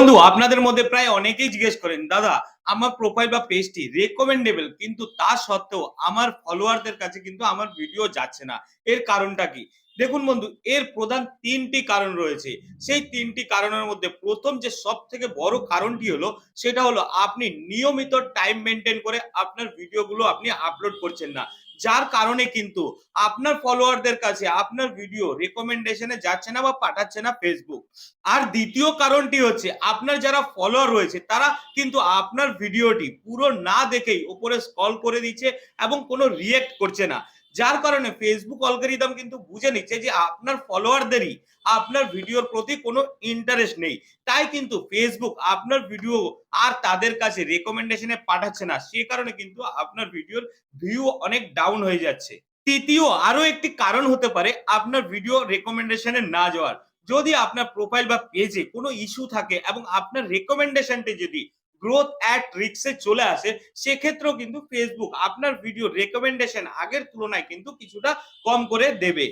বন্ধু, আপনাদের মধ্যে প্রায় অনেকেই জিজ্ঞেস করেন, দাদা, আমার প্রোফাইল বা পেজটি রেকমেন্ডেবল কিন্তু তা সত্ত্বেও আমার ফলোয়ারদের কাছে কিন্তু আমার ভিডিও যাচ্ছে না। এর কারণটা কি? দেখুন বন্ধু, এর প্রধান তিনটি কারণ রয়েছে। সেই তিনটি কারণের মধ্যে প্রথম যে সব থেকে বড় কারণটি হলো, সেটা হলো আপনি নিয়মিত টাইম মেনটেন করে আপনার ভিডিওগুলো আপনি আপলোড করছেন না। যার কারণে কিন্তু আপনার ফলোয়ারদের কাছে আপনার ভিডিও রেকমেন্ডেশনে যাচ্ছে না বা পাঠাচ্ছে না ফেসবুক আর দ্বিতীয় কারণটি হচ্ছে আপনার যারা ফলোয়ার রয়েছে, তারা কিন্তু আপনার ভিডিওটি পুরো না দেখেই উপরে স্কল করে দিচ্ছে এবং কোনো রিয়েক্ট করছে না। যার কারণে ফেসবুক অলগরিদম কিন্তু বুঝে নিচ্ছে যে আপনার ফলোয়ারদেরই আপনার ভিডিওর প্রতি কোনো ইন্টারেস্ট নেই। তাই কিন্তু ফেসবুক আপনার ভিডিও আর তাদের কাছে রেকমেন্ডেশনে পাঠাচ্ছে না। সে কারণে কিন্তু আপনার ভিডিওর ভিউ অনেক ডাউন হয়ে যাচ্ছে। তৃতীয় আরও একটি কারণ হতে পারে আপনার ভিডিও রেকমেন্ডেশনে না যাওয়ার। যদি আপনার প্রোফাইল বা পেজে কোনো ইস্যু থাকে এবং আপনার রেকমেন্ডেশনটি যদি গ্রোথ অ্যাট রিক্সে চলে আসে, সেক্ষেত্রেও কিন্তু ফেসবুক আপনার ভিডিও রেকমেন্ডেশন আগের তুলনায় কিন্তু কিছুটা কম করে দেবে।